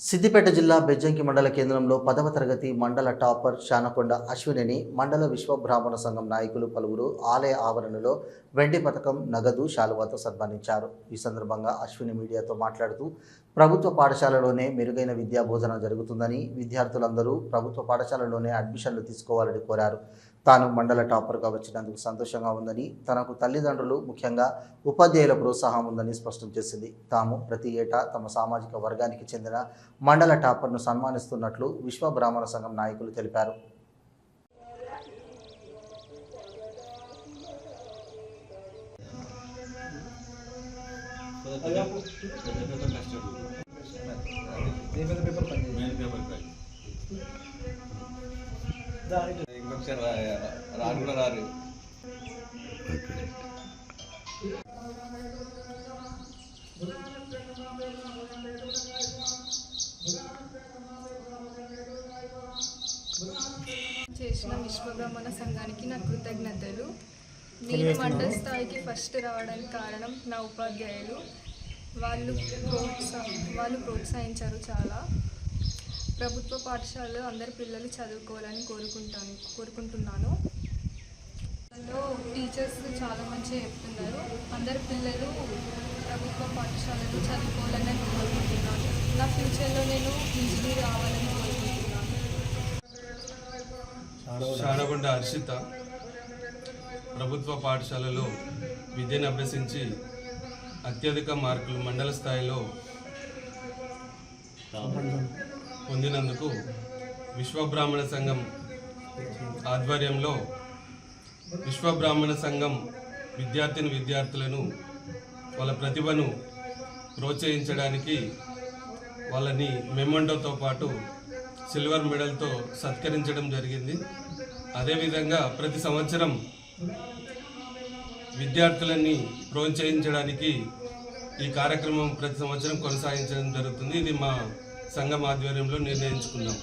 సిద్దిపేట జిల్లా బెజ్జంకి మండల కేంద్రంలో పదవ తరగతి మండల టాపర్ శానకొండ అశ్వినిని మండల విశ్వ బ్రాహ్మణ సంఘం నాయకులు పలువురు ఆలయ ఆవరణలో వెండి పథకం నగదు శాలువాతో సన్మానించారు. ఈ సందర్భంగా అశ్విని మీడియాతో మాట్లాడుతూ ప్రభుత్వ పాఠశాలలోనే మెరుగైన విద్యా బోధన జరుగుతుందని విద్యార్థులందరూ ప్రభుత్వ పాఠశాలలోనే అడ్మిషన్లు తీసుకోవాలని కోరారు. తాను మండల టాపర్గా వచ్చినందుకు సంతోషంగా ఉందని తనకు తల్లిదండ్రులు ముఖ్యంగా ఉపాధ్యాయుల ప్రోత్సాహం ఉందని స్పష్టం చేసింది. తాము ప్రతి ఏటా తమ సామాజిక వర్గానికి చెందిన మండల టాపర్ను సన్మానిస్తున్నట్లు విశ్వ బ్రాహ్మణ సంఘం నాయకులు తెలిపారు. ఇంకొకసారి రా- రాను కూడా రారు చేసిన విశ్వబ్రహ్మణ సంఘానికి నా కృతజ్ఞతలు. నేను మండల స్థాయికి ఫస్ట్ రావడానికి కారణం నా ఉపాధ్యాయులు. వాళ్ళు ప్రోత్సా వాళ్ళు ప్రోత్సహించారు చాలా. ప్రభుత్వ పాఠశాలలో అందరి పిల్లలు చదువుకోవాలని కోరుకుంటాను కోరుకుంటున్నాను. అందులో టీచర్స్ చాలా మంచిగా చెప్తున్నారు. అందరి పిల్లలు ప్రభుత్వ పాఠశాలలో చదువుకోవాలని కోరుకుంటున్నాను. నా ఫ్యూచర్లో నేను ఇంజనీర్ కావాలని కోరుకుంటున్నాను. శానగొండ హర్షిత ప్రభుత్వ పాఠశాలలో విద్యను అభ్యసించి అత్యధిక మార్కులు మండల స్థాయిలో పొందినందుకు విశ్వబ్రాహ్మణ సంఘం ఆధ్వర్యంలో విశ్వబ్రాహ్మణ సంఘం విద్యార్థిని విద్యార్థులను వాళ్ళ ప్రతిభను ప్రోత్సహించడానికి వాళ్ళని మెమండోతో పాటు సిల్వర్ మెడల్తో సత్కరించడం జరిగింది. అదేవిధంగా ప్రతి సంవత్సరం విద్యార్థులని ప్రోత్సహించడానికి ఈ కార్యక్రమం ప్రతి సంవత్సరం కొనసాగించడం జరుగుతుంది. ఇది మా సంఘం ఆధ్వర్యంలో నిర్ణయించుకున్నాం.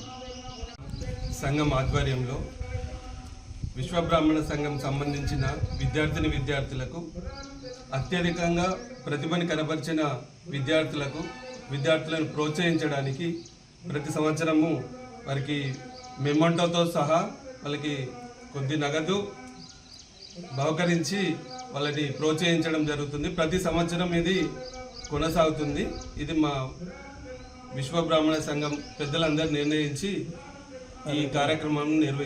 సంఘం ఆధ్వర్యంలో విశ్వబ్రాహ్మణ సంఘం సంబంధించిన విద్యార్థిని విద్యార్థులకు అత్యధికంగా ప్రతిభని కనబరిచిన విద్యార్థులకు విద్యార్థులను ప్రోత్సహించడానికి ప్రతి సంవత్సరము వారికి మెమంటోతో సహా వాళ్ళకి కొద్ది నగదు బహుకరించి వాళ్ళని ప్రోత్సహించడం జరుగుతుంది. ప్రతి సంవత్సరం ఇది కొనసాగుతుంది. ఇది మా విశ్వ బ్రాహ్మణ సంఘం పెద్దలందరూ నిర్ణయించి ఈ కార్యక్రమం నిర్వహి